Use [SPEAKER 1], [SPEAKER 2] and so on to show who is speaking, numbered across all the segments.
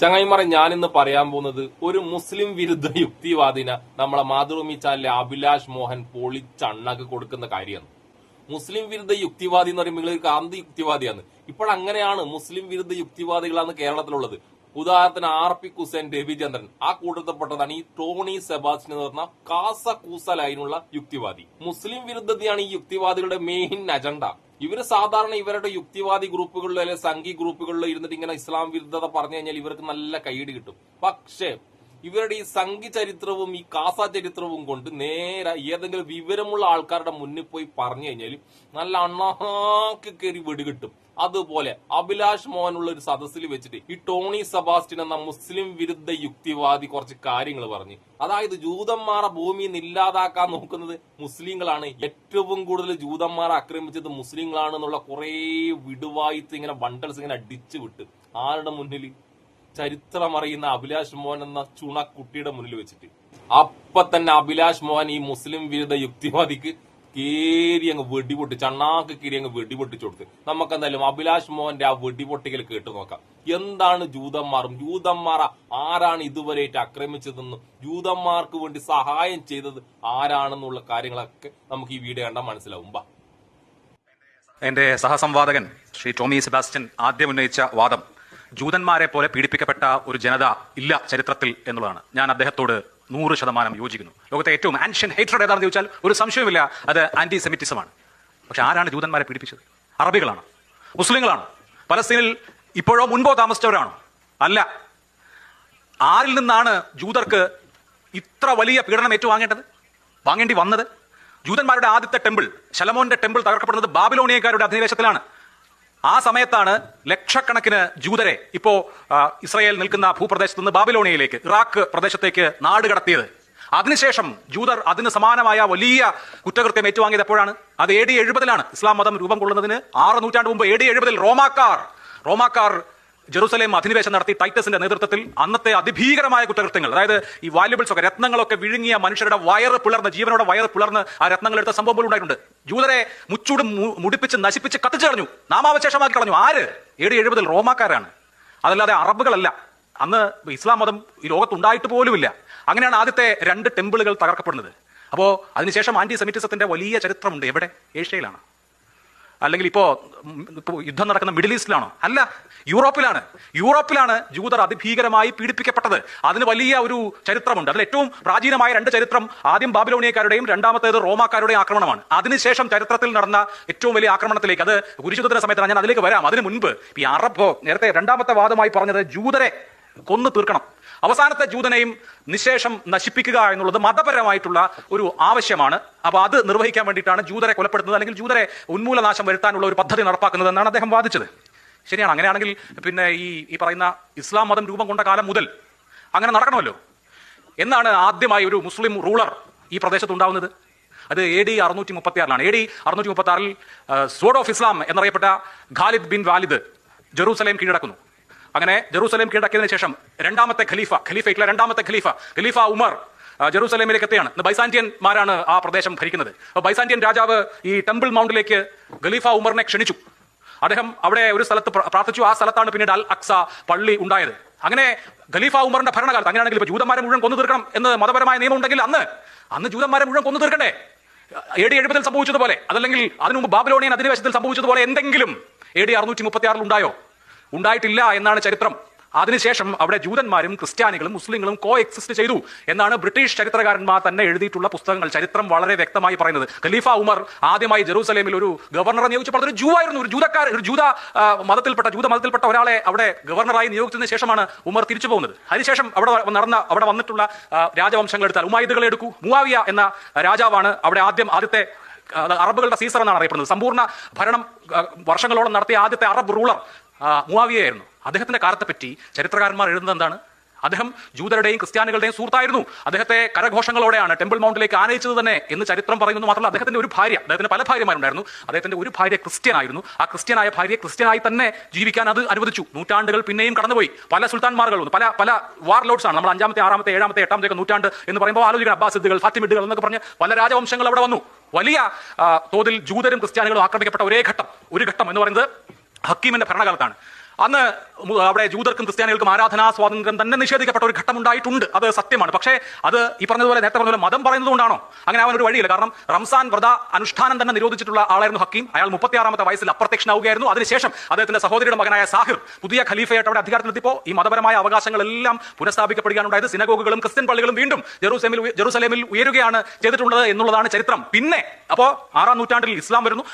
[SPEAKER 1] ചങ്ങായിമാരെ ഇന്ന് പറയാൻ പോകുന്നത് ഒരു മുസ്ലിം വിരുദ്ധ യുക്തിവാദിന നമ്മളെ മാതൃഭൂമി ചാനലിലെ അഭിലാഷ് മോഹൻ പൊളിച്ചണ്ണക്ക് കൊടുക്കുന്ന കാര്യമാണ്. മുസ്ലിം വിരുദ്ധ യുക്തിവാദി എന്ന് പറയുമ്പോൾ കാന്തി യുക്തിവാദിയാണ്. ഇപ്പോൾ അങ്ങനെയാണ് മുസ്ലിം വിരുദ്ധ യുക്തിവാദികളാണ് കേരളത്തിലുള്ളത്. ഉദാഹരണത്തിന് ആർ പി കുസൈൻ രവിചന്ദ്രൻ. ആ കൂട്ടത്തിൽപ്പെട്ടതാണ് ഈ ടോണി സെബാസ്റ്റ്യൻ എന്ന് പറഞ്ഞ കാസ കൂസ ലൈനുള്ള യുക്തിവാദി. മുസ്ലിം വിരുദ്ധതയാണ് ഈ യുക്തിവാദികളുടെ മെയിൻ അജണ്ട ഇവർ സാധാരണ ഇവരുടെ യുക്തിവാദി ഗ്രൂപ്പുകളിലോ അല്ലെങ്കിൽ സംഘി ഗ്രൂപ്പുകളിലോ ഇരുന്നിട്ട് ഇങ്ങനെ ഇസ്ലാം വിരുദ്ധത പറഞ്ഞു കഴിഞ്ഞാൽ ഇവർക്ക് നല്ല കൈയടി കിട്ടും. പക്ഷേ ഇവരുടെ ഈ സംഘി ചരിത്രവും ഈ കാസ ചരിത്രവും കൊണ്ട് നേരെ ഏതെങ്കിലും വിവരമുള്ള ആൾക്കാരുടെ മുന്നിൽ പോയി പറഞ്ഞു കഴിഞ്ഞാൽ നല്ല അണ്ണാക്ക് കയറി വെടികിട്ടും അതുപോലെ അഭിലാഷ് മോഹനുള്ള ഒരു സദസ്സിൽ വെച്ചിട്ട് ഈ ടോണി സെബാസ്റ്റ്യൻ എന്ന മുസ്ലിം വിരുദ്ധ യുക്തിവാദി കുറച്ച് കാര്യങ്ങൾ പറഞ്ഞു. അതായത് ജൂതന്മാരെ ഭൂമി ഇല്ലാതാക്കാൻ നോക്കുന്നത് മുസ്ലിങ്ങളാണ്. ഏറ്റവും കൂടുതൽ ജൂതന്മാരെ ആക്രമിച്ചത് മുസ്ലിങ്ങളാണ് എന്നുള്ള കുറെ വിടുവായിത്ത് ഇങ്ങനെ ബണ്ടൽസ് ഇങ്ങനെ അടിച്ചു വിട്ട് ആരുടെ മുന്നിൽ? ചരിത്രം അറിയുന്ന അഭിലാഷ് മോഹൻ എന്ന ചുണക്കുട്ടിയുടെ മുന്നിൽ വെച്ചിട്ട്. അപ്പൊ തന്നെ അഭിലാഷ് മോഹൻ ഈ മുസ്ലിം വിരുദ്ധ യുക്തിവാദിക്ക് കേരി അങ്ങ് വെടിപൊട്ടി ചണ്ണാക്ക് കീരി അങ്ങ് വെടിപൊട്ടിച്ചു കൊടുത്ത്. നമുക്ക് എന്തായാലും അഭിലാഷ് മോഹന്റെ ആ വെടിപൊട്ടിക്കൽ കേട്ടു നോക്കാം. എന്താണ് ജൂതന്മാരും ജൂതന്മാർ ആരാണ് ഇതുവരെ ആക്രമിച്ചതെന്നും ജൂതന്മാർക്ക് വേണ്ടി സഹായം ചെയ്തത് ആരാണെന്നുള്ള കാര്യങ്ങളൊക്കെ നമുക്ക് ഈ വീഡിയോ കണ്ടാൽ മനസ്സിലാവും. ബാ.
[SPEAKER 2] എന്റെ സഹസംവാദകൻ ശ്രീ ടോമി സെബാസ്റ്റ്യൻ ആദ്യം ഉന്നയിച്ച വാദം ജൂതന്മാരെ പോലെ പീഡിപ്പിക്കപ്പെട്ട ഒരു ജനത ഇല്ല ചരിത്രത്തിൽ എന്നുള്ളതാണ്. ഞാൻ അദ്ദേഹത്തോട് നൂറ് ശതമാനം യോജിക്കുന്നു. ലോകത്തെ ഏറ്റവും ആൻഷ്യൻ ഹേറ്റഡ് ഏതാണെന്ന് ചോദിച്ചാൽ ഒരു സംശയമില്ല അത് ആന്റി സെമിറ്റിസമാണ് പക്ഷെ ആരാണ് ജൂതന്മാരെ പീഡിപ്പിച്ചത്? അറബികളാണ്? മുസ്ലിങ്ങളാണ്? പലസ്തീനിൽ ഇപ്പോഴോ മുൻപോ താമസിച്ചവരാണോ? അല്ല. ആരിൽ നിന്നാണ് ജൂതർക്ക് ഇത്ര വലിയ പീഡനം ഏറ്റുവാങ്ങേണ്ടത്? വാങ്ങേണ്ടി വന്നത്? ജൂതന്മാരുടെ ആദ്യത്തെ ടെമ്പിൾ ശലമോന്റെ ടെമ്പിൾ തകർക്കപ്പെടുന്നത് ബാബിലോണിയക്കാരുടെ അധിനിവേശത്തിലാണ്. ആ സമയത്താണ് ലക്ഷക്കണക്കിന് ജൂതരെ ഇപ്പോ ഇസ്രയേൽ നിൽക്കുന്ന ഭൂപ്രദേശത്ത് നിന്ന് ബാബിലോണിയയിലേക്ക് ഇറാഖ് പ്രദേശത്തേക്ക് നാട് കടത്തിയത്. അതിനുശേഷം ജൂതർ അതിന് സമാനമായ വലിയ കുറ്റകൃത്യം ഏറ്റുവാങ്ങിയത് എപ്പോഴാണ് അത് എ ഡി എഴുപതിലാണ് ഇസ്ലാം മതം രൂപം കൊള്ളുന്നതിന് ആറ് നൂറ്റാണ്ട് മുമ്പ് എ ഡി എഴുപതിൽ റോമാക്കാർ റോമാക്കാർ ജെറുസലേം അധിനിവേശം നടത്തി ടൈറ്റസിന്റെ നേതൃത്വത്തിൽ അന്നത്തെ അതിഭീകരമായ കുറ്റകൃത്യങ്ങൾ അതായത് ഈ വാല്യുബിൾസ് ഒക്കെ രത്നങ്ങളൊക്കെ വിഴുങ്ങിയ മനുഷ്യരുടെ വയറ് പിളർന്ന് ജീവനോടെ വയറ് പിളർന്ന് ആ രത്നങ്ങൾ എടുത്ത സംഭവം പോലും ഉണ്ടായിട്ടുണ്ട്. ജൂതരെ മുച്ചൂടും മുടിപ്പിച്ച് നശിപ്പിച്ച് കത്തിച്ചു കളഞ്ഞു. നാമാവശേഷമാക്കി കളഞ്ഞു. ആര്? ഡി എഴുപതിൽ റോമാക്കാരാണ്. അതല്ലാതെ അറബുകളല്ല. അന്ന് ഇസ്ലാം മതം ഈ ലോകത്തുണ്ടായിട്ട് പോലുമില്ല. അങ്ങനെയാണ് ആദ്യത്തെ രണ്ട് ടെമ്പിളുകൾ തകർക്കപ്പെടുന്നത്. അപ്പോ അതിനുശേഷം ആന്റി സെമിറ്റിസത്തിന്റെ വലിയ ചരിത്രമുണ്ട്. എവിടെ? ഏഷ്യയിലാണ്. അല്ലെങ്കിൽ ഇപ്പോ ഉം, യുദ്ധം നടക്കുന്ന മിഡിൽ ഈസ്റ്റിലാണോ? അല്ല യൂറോപ്പിലാണ്. യൂറോപ്പിലാണ് ജൂതർ അതിഭീകരമായി പീഡിപ്പിക്കപ്പെട്ടത്. അതിന് വലിയ ഒരു ചരിത്രമുണ്ട്. അതിൽ ഏറ്റവും പ്രാചീനമായ രണ്ട് ചരിത്രം ആദ്യം ബാബിലോണിയക്കാരുടെയും രണ്ടാമത്തേത് റോമാക്കാരുടെയും ആക്രമണമാണ്. അതിനുശേഷം ചരിത്രത്തിൽ നടന്ന ഏറ്റവും വലിയ ആക്രമണത്തിലേക്ക് അത് കുരിശുദ്ധത്തിന്റെ സമയത്താണ് ഞാൻ അതിലേക്ക് വരാം. അതിന് മുൻപ് ഈ അറബ് നേരത്തെ രണ്ടാമത്തെ വാദമായി പറഞ്ഞത് ജൂതരെ കൊന്നു തീർക്കണം. അവസാനത്തെ ജൂതനെയും നിശേഷം നശിപ്പിക്കുക എന്നുള്ളത് മതപരമായിട്ടുള്ള ഒരു ആവശ്യമാണ്. അപ്പോൾ അത് നിർവഹിക്കാൻ വേണ്ടിയിട്ടാണ് ജൂതരെ കൊലപ്പെടുത്തുന്നത് അല്ലെങ്കിൽ ജൂതരെ ഉന്മൂലനാശം വരുത്താനുള്ള ഒരു പദ്ധതി നടപ്പാക്കുന്നത് എന്നാണ് അദ്ദേഹം വാദിച്ചത്. ശരിയാണ് അങ്ങനെയാണെങ്കിൽ പിന്നെ ഈ ഈ പറയുന്ന ഇസ്ലാം മതം രൂപം കൊണ്ട കാലം മുതൽ അങ്ങനെ നടക്കണമല്ലോ. എന്നാണ് ആദ്യമായി ഒരു മുസ്ലിം റൂളർ ഈ പ്രദേശത്ത് ഉണ്ടാവുന്നത്? അത് എ ഡി അറുന്നൂറ്റി മുപ്പത്തി ആറിലാണ് എ ഡി അറുന്നൂറ്റി മുപ്പത്തി ആറിൽ സോഡ് ഓഫ് ഇസ്ലാം എന്നറിയപ്പെട്ട ഖാലിദ് ബിൻ വാലിദ് ജെറൂസലേം കീഴടക്കുന്നു. അങ്ങനെ ജെറൂസലേം കീഴടക്കിയതിനു ശേഷം രണ്ടാമത്തെ ഖലീഫ ഖലീഫയ്ക്കുള്ള രണ്ടാമത്തെ ഖലീഫ ഖലീഫ ഉമർ ജെറൂസലേമിലേക്ക് എത്തുകയാണ് ഇന്ന് ബൈസാന്റിയന്മാരാണ് ആ പ്രദേശം ഭരിക്കുന്നത്. അപ്പോൾ ബൈസാന്റിയൻ രാജാവ് ഈ ടെമ്പിൾ മൗണ്ടിലേക്ക് ഖലീഫ ഉമറിനെ ക്ഷണിച്ചു. അദ്ദേഹം അവിടെ ഒരു സ്ഥലത്ത് പ്രാർത്ഥിച്ചു. ആ സ്ഥലത്താണ് പിന്നീട് അൽ അക്സ പള്ളി ഉണ്ടായത്. അങ്ങനെ ഖലീഫ ഉമറിന്റെ ഭരണകാലത്ത് അങ്ങനെയാണെങ്കിൽ ഇപ്പൊ ജൂതന്മാരെ മുഴുവൻ കൊന്നു തീർക്കണം എന്ന് മതപരമായ നിയമം ഉണ്ടെങ്കിൽ അന്ന് അന്ന് ജൂതന്മാരെ മുഴുവൻ കൊന്നു തീർക്കണ്ടേ? എ ഡി എഴുപതിൽ സംഭവിച്ചതുപോലെ അതല്ലെങ്കിൽ അതിനു മുമ്പ് ബാബിലോണിയൻ അധിനിവേശത്തിൽ സംഭവിച്ചതുപോലെ എന്തെങ്കിലും എ ഡി അറുന്നൂറ്റി മുപ്പത്തി ആറിൽ ഉണ്ടായോ? ഉണ്ടായിട്ടില്ല എന്നാണ് ചരിത്രം. അതിനുശേഷം അവിടെ ജൂതന്മാരും ക്രിസ്ത്യാനികളും മുസ്ലിങ്ങളും കോ എക്സിസ്റ്റ് ചെയ്തു എന്നാണ് ബ്രിട്ടീഷ് ചരിത്രകാരന്മാർ തന്നെ എഴുതിയിട്ടുള്ള പുസ്തകങ്ങൾ. ചരിത്രം വളരെ വ്യക്തമായി പറയുന്നത്. ഖലീഫ ഉമർ ആദ്യമായി ജെറൂസലേമിൽ ഒരു ഗവർണറെ നിയോഗിച്ചപ്പോൾ ഒരു ജൂ ആയിരുന്നു ഒരു ജൂതക്കാർ ഒരു ജൂത മതത്തിൽപ്പെട്ട ജൂത മതത്തിൽപ്പെട്ട ഒരാളെ അവിടെ ഗവർണറായി നിയോഗിച്ചതിന് ശേഷമാണ് ഉമർ തിരിച്ചു പോകുന്നത്. അതിനുശേഷം അവിടെ നടന്ന അവിടെ വന്നിട്ടുള്ള രാജവംശങ്ങൾ എടുത്താൽ ഉമായുധകളെ എടുക്കൂ മുവാവിയ എന്ന രാജാവാണ് അവിടെ ആദ്യം ആദ്യത്തെ അറബുകളുടെ സീസർ എന്നാണ് അറിയപ്പെടുന്നത്. സമ്പൂർണ ഭരണം വർഷങ്ങളോളം നടത്തിയ ആദ്യത്തെ അറബ് റൂളർ മുവാവിയായിരുന്നു. അദ്ദേഹത്തിന്റെ കാലത്തെ പറ്റി ചരിത്രകാരന്മാർ എഴുതുന്നത് എന്താണ്? അദ്ദേഹം ജൂതരുടെയും ക്രിസ്ത്യാനികളുടെയും സുഹൃത്തായിരുന്നു. അദ്ദേഹത്തെ കരഘോഷങ്ങളോടെയാണ് ടെമ്പിൾ മൗണ്ടിലേക്ക് ആനയിച്ചത് തന്നെ എന്ന് ചരിത്രം പറയുന്നത് മാത്രമല്ല അദ്ദേഹത്തിന്റെ ഒരു ഭാര്യ അദ്ദേഹത്തിന് പല ഭാര്യമാരുണ്ടായിരുന്നു. അദ്ദേഹത്തിന്റെ ഒരു ഭാര്യ ക്രിസ്ത്യനായിരുന്നു. ആ ക്രിസ്ത്യനായ ഭാര്യയെ ക്രിസ്ത്യനായി തന്നെ ജീവിക്കാൻ അത് അനുവദിച്ചു. നൂറ്റാണ്ടുകൾ പിന്നെയും കടന്നുപോയി. പല സുൽത്താൻമാർകൾ വന്നു. പല പല വാർ ആണ്. നമ്മൾ അഞ്ചാമത്തെ ആറാമത്തെ ഏഴാമത്തെ എട്ടാമത്തെ നൂറ്റാണ്ട് എന്ന് പറയുമ്പോൾ ആലോചിക്കണം. അബ്ബാസിദ്ദുകൾ ഫാത്തിമിഡുകൾ എന്നൊക്കെ പറഞ്ഞ് പല രാജവംശങ്ങൾ അവിടെ വന്നു. വലിയ തോതിൽ ജൂതരും ക്രിസ്ത്യാനികളും ആക്രമിക്കപ്പെട്ട ഒരേ ഘട്ടം ഒരു ഘട്ടം എന്ന് പറയുന്നത് ഹക്കീമിന്റെ ഭരണകാലത്താണ്. അന്ന് അവിടെ ജൂതർക്കും ക്രിസ്ത്യാനികൾക്കും ആരാധനാ സ്വാതന്ത്ര്യം തന്നെ നിഷേധിക്കപ്പെട്ട ഒരു ഘട്ടം ഉണ്ടായിട്ടുണ്ട് അത് സത്യമാണ്. പക്ഷേ അത് ഈ പറഞ്ഞതുപോലെ നേരത്തെ പറഞ്ഞ പോലെ മതം പറയുന്നതുകൊണ്ടാണോ അങ്ങനെ അവനൊരു വഴിയില്ല. കാരണം റംസാൻ വ്രത അനുഷ്ഠാനം തന്നെ നിരോധിച്ചിട്ടുള്ള ആളായിരുന്നു ഹക്കീം. അയാൾ മുപ്പത്തിയാറാമത്തെ വയസ്സിൽ അപ്രത്യക്ഷനാവുകയായിരുന്നു. അതിനുശേഷം അദ്ദേഹത്തിന്റെ സഹോദരിയുടെ മകനായ സാഹിർ പുതിയ ഖലീഫയായിട്ട് അവിടെ അധികാരത്തിലെത്തിയപ്പോൾ ഈ മതപരമായ അവകാശങ്ങളെല്ലാം പുനഃസ്ഥാപിക്കപ്പെടുകയാണ് ഉണ്ടായത് സിനഗോഗുകളും ക്രിസ്ത്യൻ പള്ളികളും വീണ്ടും ജെറൂസലേമിൽ ജെറുസലേമിൽ ഉയരുകയാണ് ചെയ്തിട്ടുള്ളത് എന്നുള്ളതാണ് ചരിത്രം. പിന്നെ അപ്പോ ആറാം നൂറ്റാണ്ടിൽ ഇസ്ലാം വരുന്നു.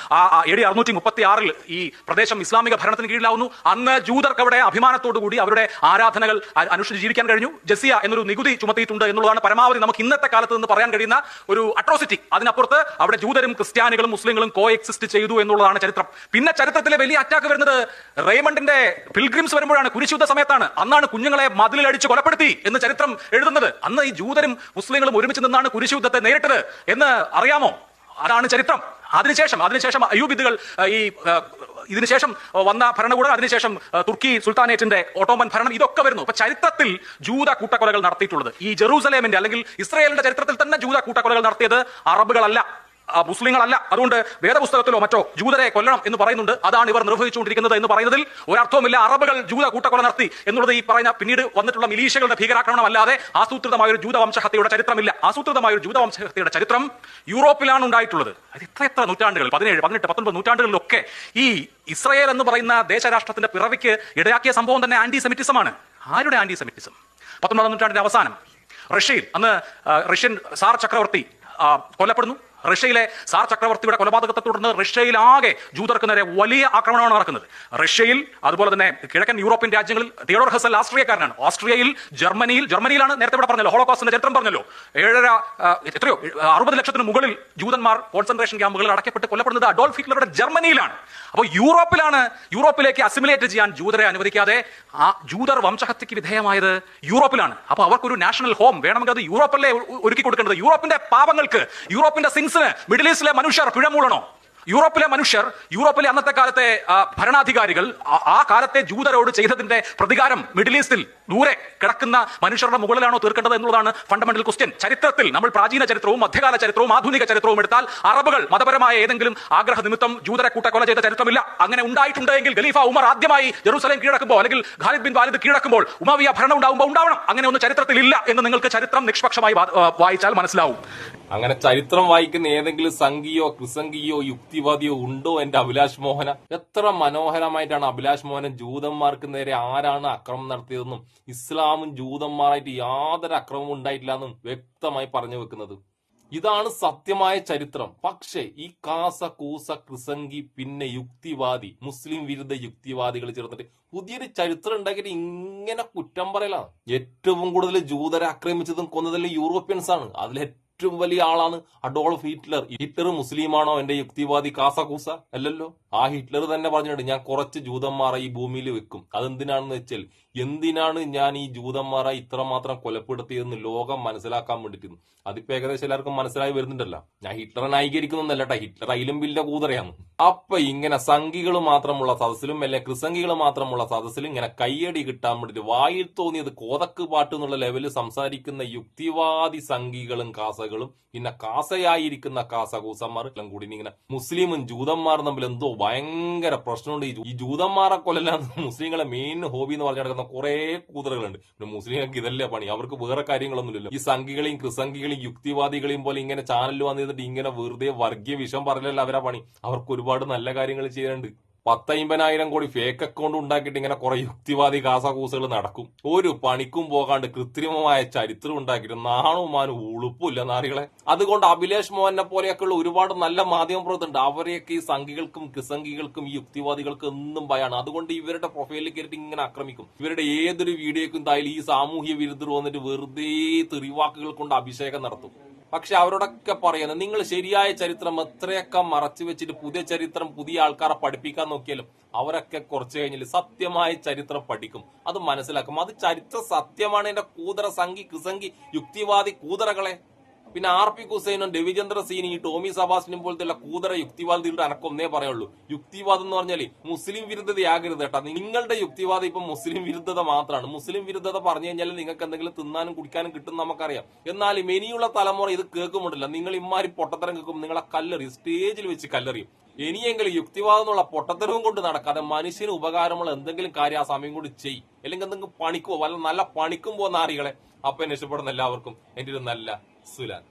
[SPEAKER 2] എ ഡി അറുന്നൂറ്റി മുപ്പത്തി ആറിൽ ഈ പ്രദേശം ഇസ്ലാമിക ഭരണത്തിന് കീഴിലാവുന്നു. അന്ന് ജൂതർക്ക് അവിടെ അഭിമാനത്തോടു കൂടി അവരുടെ ആരാധനകൾ അനുഷ്ഠിച്ച് ജീവിക്കാൻ കഴിഞ്ഞു. ജസിയ എന്നൊരു നികുതി ചുമത്തിയിട്ടുണ്ട് എന്നുള്ളതാണ് പരമാവധി നമുക്ക് ഇന്നത്തെ കാലത്ത് നിന്ന് പറയാൻ കഴിയുന്ന ഒരു അട്രോസിറ്റി അതിനപ്പുറത്ത് അവിടെ ജൂതരും ക്രിസ്ത്യാനികളും മുസ്ലിങ്ങളും കോ എക്സിസ്റ്റ് ചെയ്തു എന്നുള്ളതാണ് ചരിത്രം. പിന്നെ ചരിത്രത്തിലെ വലിയ അറ്റാക്ക് വരുന്നത് റേമണ്ടിന്റെ പിൽഗ്രിംസ് വരുമ്പോഴാണ്. കുരിശുദ്ധ സമയത്താണ്. അന്നാണ് കുഞ്ഞുങ്ങളെ മതിലിൽ അടിച്ച് കൊലപ്പെടുത്തി എന്ന് ചരിത്രം എഴുതുന്നത്. അന്ന് ഈ ജൂതരും മുസ്ലിങ്ങളും ഒരുമിച്ച് നിന്നാണ് കുരിശുദ്ധത്തെ നേരിട്ടത് എന്ന് അറിയാമോ? അതാണ് ചരിത്രം. അതിനുശേഷം അതിനുശേഷം അയ്യൂബിദുകൾ ഈ ഇതിനുശേഷം വന്ന ഭരണകൂടം അതിനുശേഷം തുർക്കി സുൽത്താനേറ്റിന്റെ ഓട്ടോമൻ ഭരണം ഇതൊക്കെ വരുന്നു. അപ്പൊ ചരിത്രത്തിൽ ജൂത കൂട്ടക്കൊലകൾ നടത്തിയിട്ടുള്ളത്. ഈ ജെറൂസലേമിന്റെ അല്ലെങ്കിൽ ഇസ്രയേലിന്റെ ചരിത്രത്തിൽ തന്നെ ജൂത കൂട്ടക്കൊലകൾ നടത്തിയത് അറബുകളല്ല. മുസ്ലിങ്ങളല്ല. അതുകൊണ്ട് വേദപുസ്തകത്തിലോ മറ്റോ ജൂതരെ കൊല്ലണം എന്ന് പറയുന്നുണ്ട്. അതാണ് ഇവർ നിർവഹിച്ചുകൊണ്ടിരിക്കുന്നത് എന്ന് പറയുന്നതിൽ ഒരർത്ഥവുമില്ല. അറബുകൾ ജൂത കൂട്ടക്കൊല നടത്തി എന്നുള്ളത് ഈ പറയുന്ന പിന്നീട് വന്നിട്ടുള്ള മിലീഷ്യകളുടെ ഭീകരാക്രമണം അല്ലാതെ ആസൂത്രിതമായ ഒരു ജൂതവംശഹത്യയുടെ ചരിത്രമില്ല. ആസൂത്രിതമായ ഒരു ജൂതവംശഹത്യയുടെ ചരിത്രം യൂറോപ്പിലാണ് ഉണ്ടായിട്ടുള്ളത്. അത് എത്ര എത്ര നൂറ്റാണ്ടുകൾ? പതിനേഴ് പതിനെട്ട് പത്തൊൻപത് നൂറ്റാണ്ടുകളിലൊക്കെ ഈ ഇസ്രയേൽ എന്ന് പറയുന്ന ദേശരാഷ്ട്രത്തിന്റെ പിറവിക്ക് ഇടയാക്കിയ സംഭവം തന്നെ ആന്റി സെമിറ്റിസമാണ് ആരുടെ ആന്റി സെമിറ്റിസം പത്തൊമ്പതാം നൂറ്റാണ്ടിന്റെ അവസാനം റഷ്യയിൽ. അന്ന് റഷ്യൻ സാർ ചക്രവർത്തി കൊല്ലപ്പെടുന്നു. റഷ്യയിലെ സാർ ചക്രവർത്തിയുടെ കൊലപാതകത്തെ തുടർന്ന് റഷ്യയിലാകെ ജൂതർക്ക് നേരെ വലിയ ആക്രമണമാണ് നടക്കുന്നത്. റഷ്യയിൽ അതുപോലെ തന്നെ കിഴക്കൻ യൂറോപ്യൻ രാജ്യങ്ങളിൽ തിയോഡർ ഹസൽ ആസ്ട്രിയക്കാരനാണ് ഓസ്ട്രിയയിൽ ജർമ്മനിയിൽ ജർമ്മനിയിലാണ് നേരത്തെ ഇവിടെ പറഞ്ഞല്ലോ ഹോളോകോസ്റ്റിന്റെ ചരിത്രം പറഞ്ഞല്ലോ. ഏഴര എത്രയോ അറുപത് ലക്ഷത്തിന് മുകളിൽ ജൂതന്മാർ കോൺസെൻട്രേഷൻ ക്യാമ്പുകളിൽ അടക്കപ്പെട്ട് കൊല്ലപ്പെടുന്നത് അഡോൾഫ് ഹിറ്റ്ലറുടെ ജർമ്മനിയിലാണ്. അപ്പോൾ യൂറോപ്പിലാണ് യൂറോപ്പിലേക്ക് അസിമിലേറ്റ് ചെയ്യാൻ ജൂതരെ അനുവദിക്കാതെ ആ ജൂതർ വംശഹത്യക്ക് വിധേയമായത് യൂറോപ്പിലാണ്. അപ്പോൾ അവർക്കൊരു നാഷണൽ ഹോം വേണമെങ്കിൽ അത് യൂറോപ്പല്ലേ ഒരുക്കി കൊടുക്കേണ്ടത് യൂറോപ്പിന്റെ പാപങ്ങൾക്ക് യൂറോപ്പിന്റെ സിൻസിന് മിഡിൽ ഈസ്റ്റിലെ മനുഷ്യർ പിഴമൂളണോ യൂറോപ്പിലെ മനുഷ്യർ യൂറോപ്പിലെ അന്നത്തെ കാലത്തെ ഭരണാധികാരികൾ ആ- കാലത്തെ ജൂതരോട് ചെയ്തതിന്റെ പ്രതികാരം മിഡിൽ ഈസ്റ്റിൽ ദൂരെ കിടക്കുന്ന മനുഷ്യരുടെ മുകളിലാണോ തീർക്കേണ്ടത് എന്നുള്ളതാണ് ഫണ്ടമെന്റൽ ക്വസ്റ്റ്യൻ ചരിത്രത്തിൽ നമ്മൾ പ്രാചീന ചരിത്രവും മധ്യകാല ചരിത്രവും ആധുനിക ചരിത്രവും എടുത്താൽ അറബുകൾ മതപരമായ ഏതെങ്കിലും ആഗ്രഹ നിമിത്തം ജൂതരെ കൂട്ടക്കൊല ചെയ്ത ചരിത്രമില്ല. അങ്ങനെ ഉണ്ടായിട്ടുണ്ടെങ്കിൽ ഖലീഫ ഉമർ ആദ്യമായി ജെറൂസലേം കീഴടക്കുമ്പോൾ അല്ലെങ്കിൽ ഖാലിദ് ബിൻ വാലിദ് കീഴടക്കുമ്പോൾ ഉമാവിയ ഭരണം ഉണ്ടാവുമ്പോൾ ഉണ്ടാവണം. അങ്ങനെ ഒന്നും ചരിത്രത്തിൽ ഇല്ല എന്ന് നിങ്ങൾക്ക് ചരിത്രം നിഷ്പക്ഷമായി വായിച്ചാൽ മനസ്സിലാവും.
[SPEAKER 1] അങ്ങനെ ചരിത്രം വായിക്കുന്ന ഏതെങ്കിലും സംഘിയോ ക്രിസംഗിയോ യുക്തിവാദിയോ ഉണ്ടോ എന്റെ അഭിലാഷ് മോഹന? എത്ര മനോഹരമായിട്ടാണ് അഭിലാഷ് മോഹനൻ ജൂതന്മാർക്ക് നേരെ ആരാണ് അക്രമം നടത്തിയതെന്നും ഇസ്ലാമും ജൂതന്മാരായിട്ട് യാതൊരു അക്രമവും ഉണ്ടായിട്ടില്ല എന്നും വ്യക്തമായി പറഞ്ഞു വെക്കുന്നത്. ഇതാണ് സത്യമായ ചരിത്രം. പക്ഷേ ഈ കാസ കൂസ ക്രിസംഗി പിന്നെ യുക്തിവാദി മുസ്ലിം വിരുദ്ധ യുക്തിവാദികൾ ചേർന്നിട്ട് പുതിയൊരു ചരിത്രം ഉണ്ടാക്കിയിട്ട് ഇങ്ങനെ കുറ്റം പറയലാണ്. ഏറ്റവും കൂടുതൽ ജൂതരെ ആക്രമിച്ചതും കൊന്നതെല്ലാം യൂറോപ്യൻസ് ആണ് അതിൽ ഏറ്റവും വലിയ ആളാണ് അഡോൾഫ് ഹിറ്റ്ലർ. ഹിറ്റ്ലർ മുസ്ലിമാണോ? എന്റെ യുക്തിവാദി കാസകൂസ അല്ലല്ലോ? ആ ഹിറ്റ്ലർ തന്നെ പറഞ്ഞിട്ടുണ്ട് ഞാൻ കുറച്ച് ജൂതന്മാരെ ഈ ഭൂമിയിൽ വെക്കും. അതെന്തിനാണെന്ന് വെച്ചാൽ എന്തിനാണ് ഞാൻ ഈ ജൂതന്മാരെ ഇത്രമാത്രം കൊലപ്പെടുത്തിയതെന്ന് ലോകം മനസ്സിലാക്കാൻ വേണ്ടിയിട്ട് അതിപ്പോ ഏകദേശം എല്ലാവർക്കും മനസ്സിലായി വരുന്നുണ്ടല്ലോ. ഞാൻ ഹിറ്റ്ലറെ ന്യായീകരിക്കുന്നൊന്നല്ല കേട്ടോ. ഹിറ്റ്ലർ അയിലും വലിയ കൂതറയാണ് അപ്പൊ ഇങ്ങനെ സംഘികൾ മാത്രമുള്ള സദസ്സിലും അല്ലെ ക്രിസംഗികൾ മാത്രമുള്ള സദസ്സിലും ഇങ്ങനെ കയ്യടി കിട്ടാൻ വേണ്ടിട്ട് വായിൽ തോന്നിയത് കോതക്ക് പാട്ട് എന്നുള്ള ലെവലിൽ സംസാരിക്കുന്ന യുക്തിവാദി സംഘികളും കാസകളും പിന്നെ കാസയായിരിക്കുന്ന കാസകൂസന്മാർ എല്ലാം കൂടി ഇങ്ങനെ മുസ്ലിമും ജൂതന്മാരും തമ്മിൽ എന്തോ ഭയങ്കര പ്രശ്നമുണ്ട്. ഈ ജൂതന്മാരെ കൊല്ലലാണ് മുസ്ലിങ്ങളെ മെയിൻ ഹോബി എന്ന് പറഞ്ഞു നടക്കുന്ന കുറെ കൂതറുകളുണ്ട്. പിന്നെ മുസ്ലിങ്ങൾക്ക് ഇതല്ലേ പണി. അവർക്ക് വേറെ കാര്യങ്ങളൊന്നുമില്ലല്ലോ. ഈ സംഘികളെയും ക്രിസംഘികളെയും യുക്തിവാദികളെയും പോലെ ഇങ്ങനെ ചാനലിൽ വന്നിരുന്നിട്ട് ഇങ്ങനെ വെറുതെ വർഗീയ വിഷം പറയലല്ല അവരാ പണി. അവർക്ക് ഒരുപാട് നല്ല കാര്യങ്ങൾ ചെയ്യാനുണ്ട്. പത്തമ്പതിനായിരം കോടി ഫേക്ക് അക്കൗണ്ട് ഉണ്ടാക്കിയിട്ട് ഇങ്ങനെ കുറെ യുക്തിവാദി കാസാകൂസുകൾ നടക്കും. ഒരു പണിക്കും പോകാണ്ട് കൃത്രിമമായ ചരിത്രം ഉണ്ടാക്കിയിട്ട് നാണവും മാനും ഉളുപ്പില്ല നാറികളെ. അതുകൊണ്ട് അഭിലേഷ് മോഹനെ പോലെയൊക്കെയുള്ള ഒരുപാട് നല്ല മാധ്യമ പ്രവർത്തനമുണ്ട് അവരെയൊക്കെ ഈ സംഘികൾക്കും കിസംഘികൾക്കും ഈ യുക്തിവാദികൾക്കും എന്നും ഭയാണ്. അതുകൊണ്ട് ഇവരുടെ പ്രൊഫൈലിൽ കയറിയിട്ട് ഇങ്ങനെ ആക്രമിക്കും. ഇവരുടെ ഏതൊരു വീഡിയോക്കും തായാലും ഈ സാമൂഹ്യ വിരുദ്ധർ വന്നിട്ട് വെറുതെ തെറിവാക്കുകൾ കൊണ്ട് അഭിഷേകം നടത്തും. പക്ഷെ അവരോടൊക്കെ പറയുന്നത് നിങ്ങൾ ശരിയായ ചരിത്രം എത്രയൊക്കെ മറച്ചു വെച്ചിട്ട് പുതിയ ചരിത്രം പുതിയ ആൾക്കാരെ പഠിപ്പിക്കാൻ നോക്കിയാലും അവരൊക്കെ കുറച്ചു കഴിഞ്ഞാൽ സത്യമായ ചരിത്രം പഠിക്കും. അത് മനസ്സിലാക്കും. അത് ചരിത്ര സത്യമാണ്. എന്റെ കൂതറ സംഘി കിസംഗി യുക്തിവാദി കൂതറകളെ പിന്നെ ആർ പി ഹുസൈനും രവിചന്ദ്ര സീനും ടോമി സബാസ്റ്റിനും പോലത്തെ കൂതറ യുക്തിവാദികളുടെ അനക്കൊന്നേ പറയുള്ളൂ. യുക്തിവാദം എന്ന് പറഞ്ഞാൽ മുസ്ലിം വിരുദ്ധതയാകരുത് കേട്ടോ. നിങ്ങളുടെ യുക്തിവാദം ഇപ്പൊ മുസ്ലിം വിരുദ്ധത മാത്രമാണ് മുസ്ലിം വിരുദ്ധത പറഞ്ഞു കഴിഞ്ഞാൽ നിങ്ങൾക്ക് എന്തെങ്കിലും തിന്നാനും കുടിക്കാനും കിട്ടും നമുക്കറിയാം. എന്നാലും ഇനിയുള്ള തലമുറ ഇത് കേൾക്കുമുണ്ടല്ല നിങ്ങൾ ഇമാരി പൊട്ടത്തരം കേൾക്കും നിങ്ങളെ കല്ലെറിയും. സ്റ്റേജിൽ വെച്ച് കല്ലെറിയും. ഇനിയെങ്കിലും യുക്തിവാദം എന്നുള്ള പൊട്ടത്തരവും കൊണ്ട് നടക്കാതെ മനുഷ്യന് ഉപകാരമുള്ള എന്തെങ്കിലും കാര്യം ആ സമയം കൂടി ചെയ്. അല്ലെങ്കിൽ എന്തെങ്കിലും പണിക്കോ വല്ല നല്ല പണിക്കും പോകുന്ന ആറികളെ അപ്പൊ എന്നെ ഇഷ്ടപ്പെടുന്ന എല്ലാവർക്കും എന്റെ ഒരു നല്ല 四个